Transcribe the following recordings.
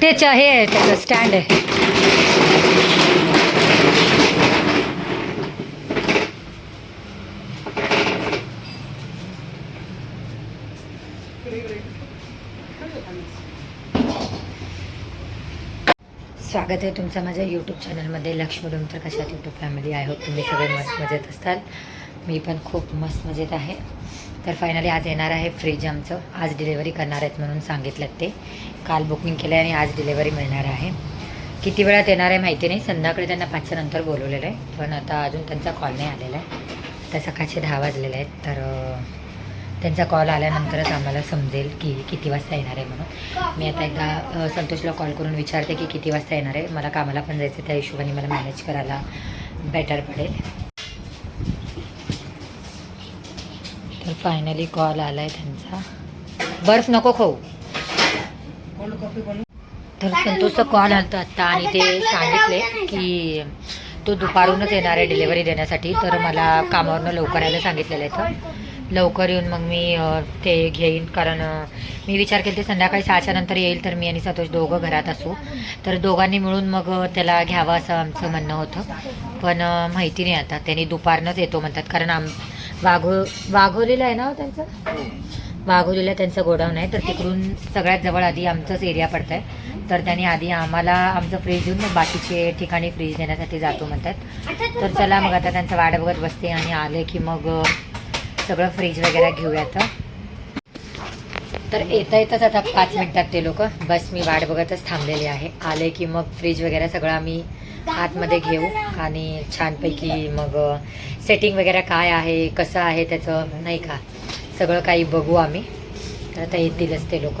त्याच्या हे आहे त्याचं स्टँड आहे स्वागत आहे तुमचं माझ्या यूट्यूब चॅनलमध्ये लक्ष्मी डोमतर कशात यूट्यूब फॅमिली आहे होप तुम्ही सगळे मस्त मजेत असताल. मी पण खूप मस्त मजेत आहे. तर फायनली आज येणार आहे फ्रीज आमचं. आज डिलेवरी करणार आहेत म्हणून सांगितलं ते. काल बुकिंग केलं आहे आणि आज डिलेवरी मिळणार आहे. किती वेळात येणार आहे माहिती नाही. संध्याकाळी त्यांना पाचच्या नंतर बोलवलेलं आहे. पण आता अजून त्यांचा कॉल नाही आलेला आहे. तर सकाळचे दहा वाजलेले आहेत. तर त्यांचा कॉल आल्यानंतरच आम्हाला समजेल की किती वाजता येणार आहे म्हणून. मी आता एकदा संतोषला कॉल करून विचारते की किती वाजता येणार आहे. मला कामाला पण जायचं त्या हिशोबाने मला मॅनेज करायला बेटर पडेल. तर फायनली कॉल आला आहे त्यांचा. बर्फ नको खाऊ. तर संतोषचा कॉल आलता आत्ता आणि ते सांगितले की? तो दुपारूनच येणार आहे डिलेवरी देण्यासाठी. तर मला कामावरनं लवकर यायला सांगितलेलं आहे तर लवकर येऊन मग मी ते घेईन. कारण मी विचार केला ते संध्याकाळी सहाच्या नंतर येईल तर मी आणि संतोष दोघं घरात असू. तर दोघांनी मिळून मग त्याला घ्यावं असं आमचं म्हणणं होतं. पण माहिती नाही आता. त्यांनी दुपारनंच येतो म्हणतात. कारण आम वाघो वाघोलीला आहे ना हो त्यांचं? वाघोलीला त्यांचं गोडाऊन आहे. तर तिकडून सगळ्यात जवळ आधी आमचंच एरिया पडतं आहे तर त्यांनी आधी आम्हाला आमचं फ्रीज देऊन मग बाकीचे ठिकाणी फ्रीज देण्यासाठी जातो म्हणतात. तर चला मग आता त्यांचा वाट बघत बसते आणि आले की मग सगळं फ्रीज वगैरे घेऊयात तर येता येतच आता पाच मिनिटात ते लोक बस मी वाट बघतच थांबलेली आहे. आले की मग फ्रीज वगैरे सगळं आम्ही आतमध्ये घेऊ आणि छानपैकी मग सेटिंग वगैरे काय आहे कसं आहे त्याचं नाही का सगळं काही बघू आम्ही. तर आता येतीलच ते लोक.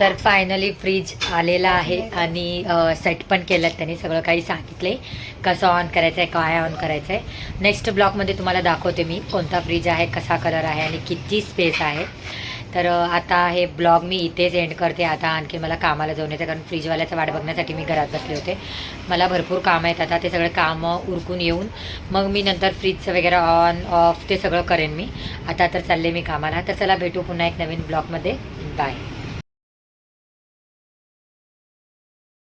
तर फायनली फ्रीज आलेला आहे आणि सेट पण केलं त्यांनी सगळं काही सांगितले. कसं ऑन करायचं आहे काय ऑन करायचं आहे नेक्स्ट ब्लॉकमध्ये तुम्हाला दाखवते मी कोणता फ्रीज आहे कसा कलर आहे आणि किती स्पेस आहे. तर आता हे ब्लॉग मी इथेच एंड करते. आता आणखी मला कामाला जाऊन येतं कारण फ्रीजवाल्याचा वाट बघण्यासाठी मी घरात बसले होते. मला भरपूर कामं आहेत. आता ते सगळे कामं उरकून येऊन मग मी नंतर फ्रीजचं वगैरे ऑन ऑफ ते सगळं करेन मी. आता तर चालले मी कामाला. तर चला भेटू पुन्हा एक नवीन ब्लॉगमध्ये बाय